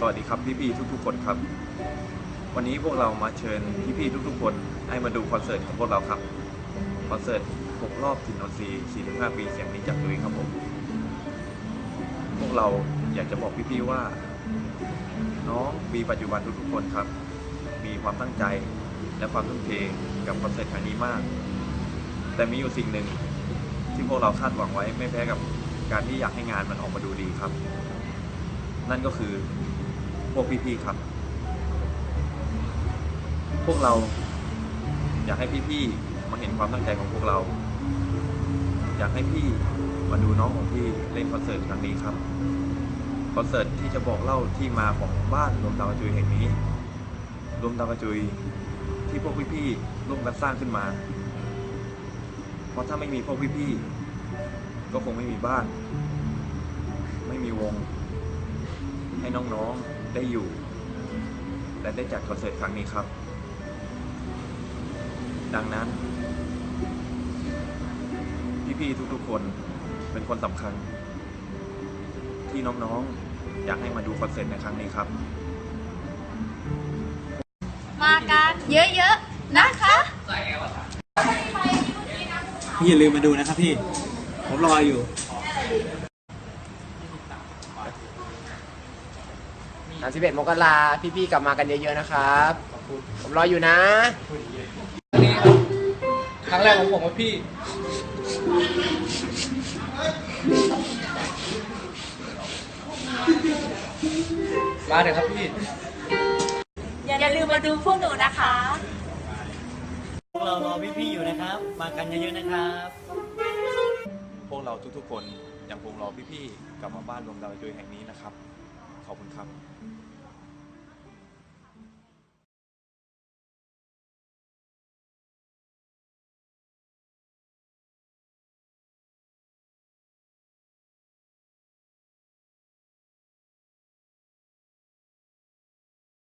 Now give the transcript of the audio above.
สวัสดีครับพี่ๆทุกๆคนครับ วันนี้พวกเรามาเชิญพี่ๆทุกๆคนให้มาดูคอนเสิร์ตของพวกเราครับคอนเสิร์ต6รอบถิ่นนนทรีย์45 ปีเสียงนี้จากดุยครับผมพวกเราอยากจะบอกพี่ๆว่า น้องมีปัจจุบันทุกๆคนครับ มีความตั้งใจและความทุ่มเทกับคอนเสิร์ตครั้งนี้มาก แต่มีอยู่สิ่งหนึ่งที่พวกเราคาดหวังไว้ไม่แพ้กับการที่อยากให้งานมันออกมาดูดีครับ นั่นก็คือ พวกพี่ๆครับ พวกเราอยากให้พี่ๆ มาเห็นความตั้งใจของพวกเรา อยากให้พี่มาดูน้องของพี่เล่นคอนเสิร์ตครั้งนี้ครับ คอนเสิร์ตที่จะบอกเล่าที่มาของบ้านรวมดาวกระจุยแห่งนี้ รวมดาวกระจุยที่พวกพี่ๆร่วมกันสร้างขึ้นมา เพราะถ้าไม่มีพวกพี่ๆ ก็คงไม่มีบ้าน ไม่มีวง ให้น้องๆ ได้อยู่ และได้จัดคอนเสิร์ตครั้งนี้ครับ ดังนั้น พี่ๆทุกๆคนเป็นคนสำคัญ ที่น้องๆ อยากให้มาดูคอนเสิร์ตในครั้งนี้ครับ มากันเยอะๆ นะคะพี่อย่าลืมมาดูนะครับพี่ ผมรออยู่ สามสิบเอ็ดมกราพี่ๆกลับมากันเยอะๆนะครับผมรออยู่นะครั้งแรกของผมกับพี่ มาเถอะครับพี่ อย่าลืมมาดูพวกหนูนะคะ พวกเรารอพี่ๆอยู่นะครับ มากันเยอะๆนะครับ พวกเราทุกๆคนยังคงรอพี่ๆกลับมาบ้านรวมดาวกระจุยแห่งนี้นะครับ ขอบคุณครับ